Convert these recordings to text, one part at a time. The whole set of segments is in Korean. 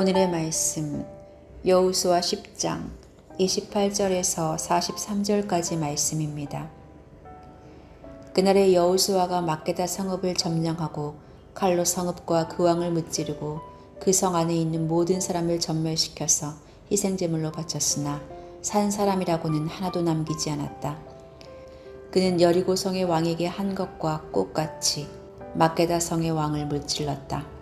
오늘의 말씀 여우수아 10장 28절에서 43절까지 말씀입니다. 그날에 여우수아가 막게다 성읍을 점령하고 칼로 성읍과 그 왕을 무찌르고 그 성 안에 있는 모든 사람을 전멸시켜서 희생제물로 바쳤으나 산 사람이라고는 하나도 남기지 않았다. 그는 여리고 성의 왕에게 한 것과 꽃같이 막게다 성의 왕을 무찔렀다.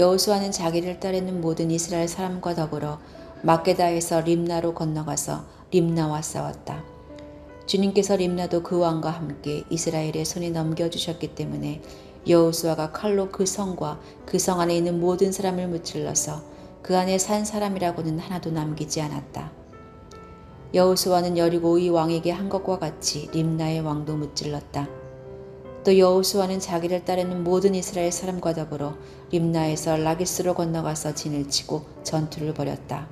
여호수아는 자기를 따르는 모든 이스라엘 사람과 더불어 막게다에서 림나로 건너가서 림나와 싸웠다. 주님께서 림나도 그 왕과 함께 이스라엘의 손에 넘겨주셨기 때문에 여호수아가 칼로 그 성과 그 성 안에 있는 모든 사람을 무찔러서 그 안에 산 사람이라고는 하나도 남기지 않았다. 여호수아는 여리고 이 왕에게 한 것과 같이 림나의 왕도 무찔렀다. 또 여호수아는 자기를 따르는 모든 이스라엘 사람과 더불어 림나에서 라기스로 건너가서 진을 치고 전투를 벌였다.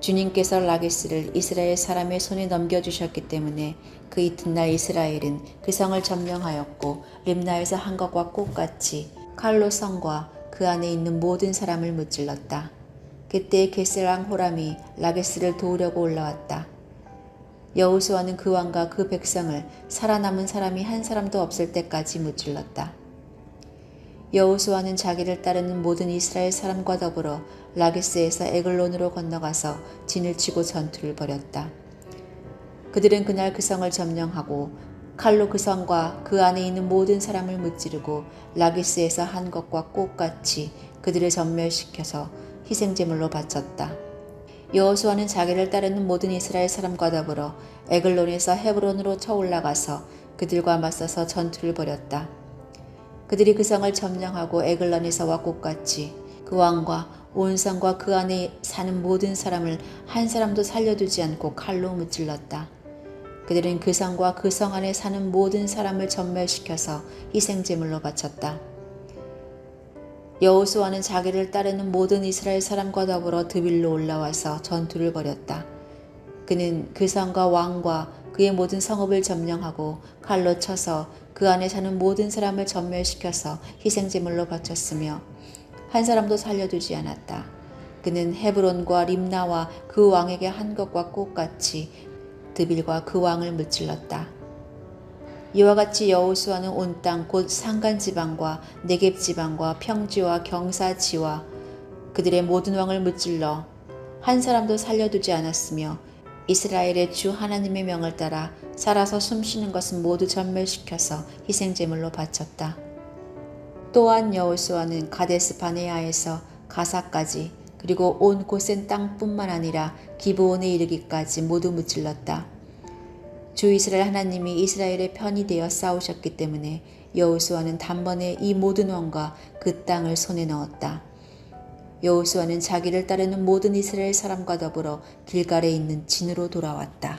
주님께서 라기스를 이스라엘 사람의 손에 넘겨주셨기 때문에 그 이튿날 이스라엘은 그 성을 점령하였고 림나에서 한 것과 꽃같이 칼로 성과 그 안에 있는 모든 사람을 무찔렀다. 그때 게스랑 호람이 라게스를 도우려고 올라왔다. 여호수아는 그 왕과 그 백성을 살아남은 사람이 한 사람도 없을 때까지 무찔렀다. 여호수아는 자기를 따르는 모든 이스라엘 사람과 더불어 라게스에서 에글론으로 건너가서 진을 치고 전투를 벌였다. 그들은 그날 그 성을 점령하고 칼로 그 성과 그 안에 있는 모든 사람을 무찌르고 라기스에서 한 것과 꽃같이 그들을 전멸시켜서 희생제물로 바쳤다. 여호수아는 자기를 따르는 모든 이스라엘 사람과 더불어 에글론에서 헤브론으로 쳐 올라가서 그들과 맞서서 전투를 벌였다. 그들이 그 성을 점령하고 에글론에서와 꽃같이 그 왕과 온 성과 그 안에 사는 모든 사람을 한 사람도 살려두지 않고 칼로 무찔렀다. 그들은 그 성과 그 성 안에 사는 모든 사람을 전멸시켜서 희생제물로 바쳤다. 여호수아는 자기를 따르는 모든 이스라엘 사람과 더불어 드빌로 올라와서 전투를 벌였다. 그는 그 성과 왕과 그의 모든 성읍을 점령하고 칼로 쳐서 그 안에 사는 모든 사람을 전멸시켜서 희생제물로 바쳤으며 한 사람도 살려두지 않았다. 그는 헤브론과 림나와 그 왕에게 한 것과 꽃같이 드빌과 그 왕을 무찔렀다. 이와 같이 여호수아는 온 땅 곧 산간 지방과 네겝 지방과 평지와 경사지와 그들의 모든 왕을 무찔러 한 사람도 살려두지 않았으며 이스라엘의 주 하나님의 명을 따라 살아서 숨쉬는 것은 모두 전멸시켜서 희생 제물로 바쳤다. 또한 여호수아는 가데스 바네아에서 가사까지 그리고 온 고센 땅뿐만 아니라 기브온에 이르기까지 모두 무찔렀다. 주 이스라엘 하나님이 이스라엘의 편이 되어 싸우셨기 때문에 여호수아는 단번에 이 모든 왕과 그 땅을 손에 넣었다. 여호수아는 자기를 따르는 모든 이스라엘 사람과 더불어 길갈에 있는 진으로 돌아왔다.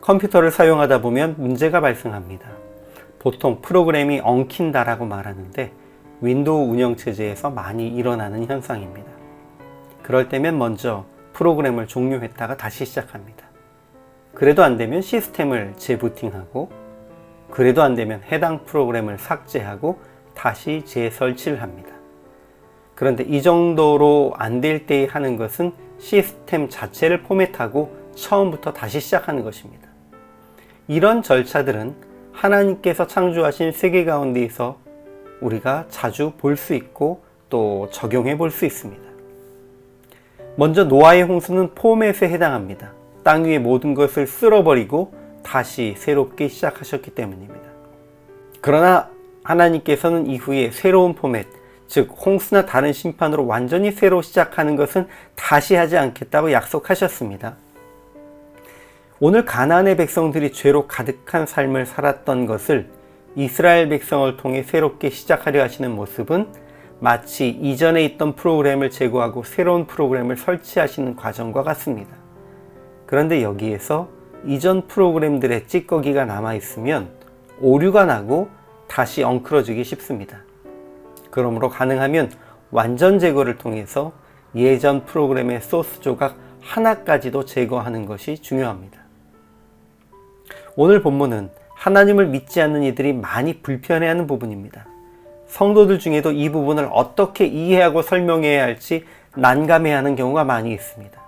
컴퓨터를 사용하다 보면 문제가 발생합니다. 보통 프로그램이 엉킨다라고 말하는데 윈도우 운영체제에서 많이 일어나는 현상입니다. 그럴 때면 먼저 프로그램을 종료했다가 다시 시작합니다. 그래도 안 되면 시스템을 재부팅하고 그래도 안 되면 해당 프로그램을 삭제하고 다시 재설치를 합니다. 그런데 이 정도로 안 될 때 하는 것은 시스템 자체를 포맷하고 처음부터 다시 시작하는 것입니다. 이런 절차들은 하나님께서 창조하신 세계 가운데에서 우리가 자주 볼 수 있고 또 적용해 볼 수 있습니다. 먼저 노아의 홍수는 포맷에 해당합니다. 땅 위의 모든 것을 쓸어버리고 다시 새롭게 시작하셨기 때문입니다. 그러나 하나님께서는 이후에 새로운 포맷, 즉 홍수나 다른 심판으로 완전히 새로 시작하는 것은 다시 하지 않겠다고 약속하셨습니다. 오늘 가나안의 백성들이 죄로 가득한 삶을 살았던 것을 이스라엘 백성을 통해 새롭게 시작하려 하시는 모습은 마치 이전에 있던 프로그램을 제거하고 새로운 프로그램을 설치하시는 과정과 같습니다. 그런데 여기에서 이전 프로그램들의 찌꺼기가 남아 있으면 오류가 나고 다시 엉클어지기 쉽습니다. 그러므로 가능하면 완전 제거를 통해서 예전 프로그램의 소스 조각 하나까지도 제거하는 것이 중요합니다. 오늘 본문은 하나님을 믿지 않는 이들이 많이 불편해하는 부분입니다. 성도들 중에도 이 부분을 어떻게 이해하고 설명해야 할지 난감해하는 경우가 많이 있습니다.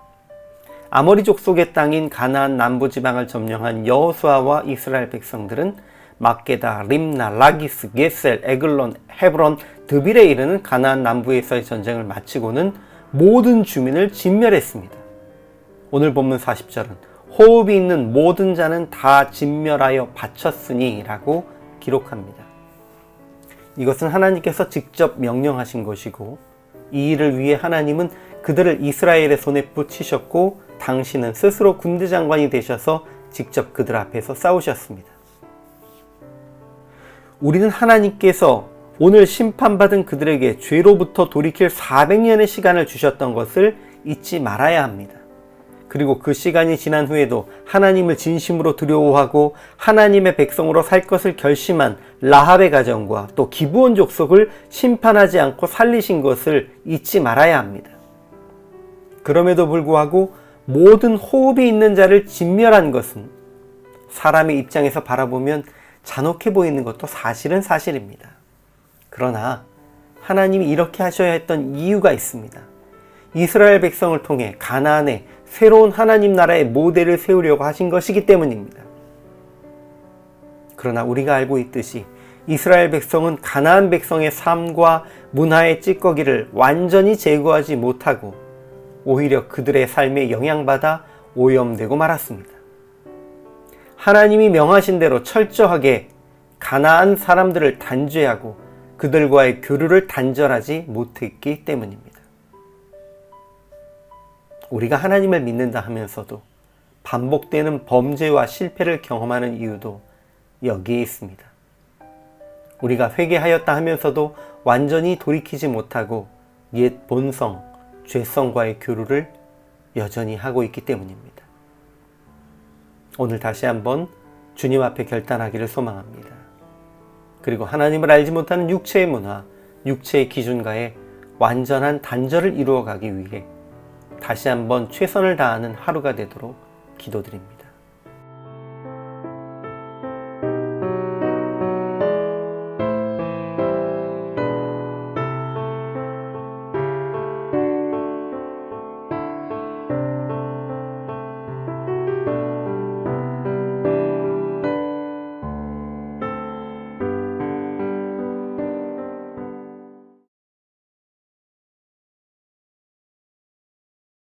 아모리 족 속의 땅인 가나안 남부 지방을 점령한 여호수아와 이스라엘 백성들은 막게다, 림나, 라기스, 게셀, 에글론, 헤브론, 드빌에 이르는 가나안 남부에서의 전쟁을 마치고는 모든 주민을 진멸했습니다. 오늘 본문 40절은 호흡이 있는 모든 자는 다 진멸하여 바쳤으니 라고 기록합니다. 이것은 하나님께서 직접 명령하신 것이고 이 일을 위해 하나님은 그들을 이스라엘의 손에 붙이셨고 당신은 스스로 군대 장관이 되셔서 직접 그들 앞에서 싸우셨습니다. 우리는 하나님께서 오늘 심판받은 그들에게 죄로부터 돌이킬 400년의 시간을 주셨던 것을 잊지 말아야 합니다. 그리고 그 시간이 지난 후에도 하나님을 진심으로 두려워하고 하나님의 백성으로 살 것을 결심한 라합의 가정과 또 기브온 족속을 심판하지 않고 살리신 것을 잊지 말아야 합니다. 그럼에도 불구하고 모든 호흡이 있는 자를 진멸한 것은 사람의 입장에서 바라보면 잔혹해 보이는 것도 사실은 사실입니다. 그러나 하나님이 이렇게 하셔야 했던 이유가 있습니다. 이스라엘 백성을 통해 가나안에 새로운 하나님 나라의 모델을 세우려고 하신 것이기 때문입니다. 그러나 우리가 알고 있듯이 이스라엘 백성은 가나안 백성의 삶과 문화의 찌꺼기를 완전히 제거하지 못하고 오히려 그들의 삶에 영향받아 오염되고 말았습니다. 하나님이 명하신 대로 철저하게 가나안 사람들을 단죄하고 그들과의 교류를 단절하지 못했기 때문입니다. 우리가 하나님을 믿는다 하면서도 반복되는 범죄와 실패를 경험하는 이유도 여기에 있습니다. 우리가 회개하였다 하면서도 완전히 돌이키지 못하고 옛 본성, 죄성과의 교류를 여전히 하고 있기 때문입니다. 오늘 다시 한번 주님 앞에 결단하기를 소망합니다. 그리고 하나님을 알지 못하는 육체의 문화, 육체의 기준과의 완전한 단절을 이루어가기 위해 다시 한번 최선을 다하는 하루가 되도록 기도드립니다.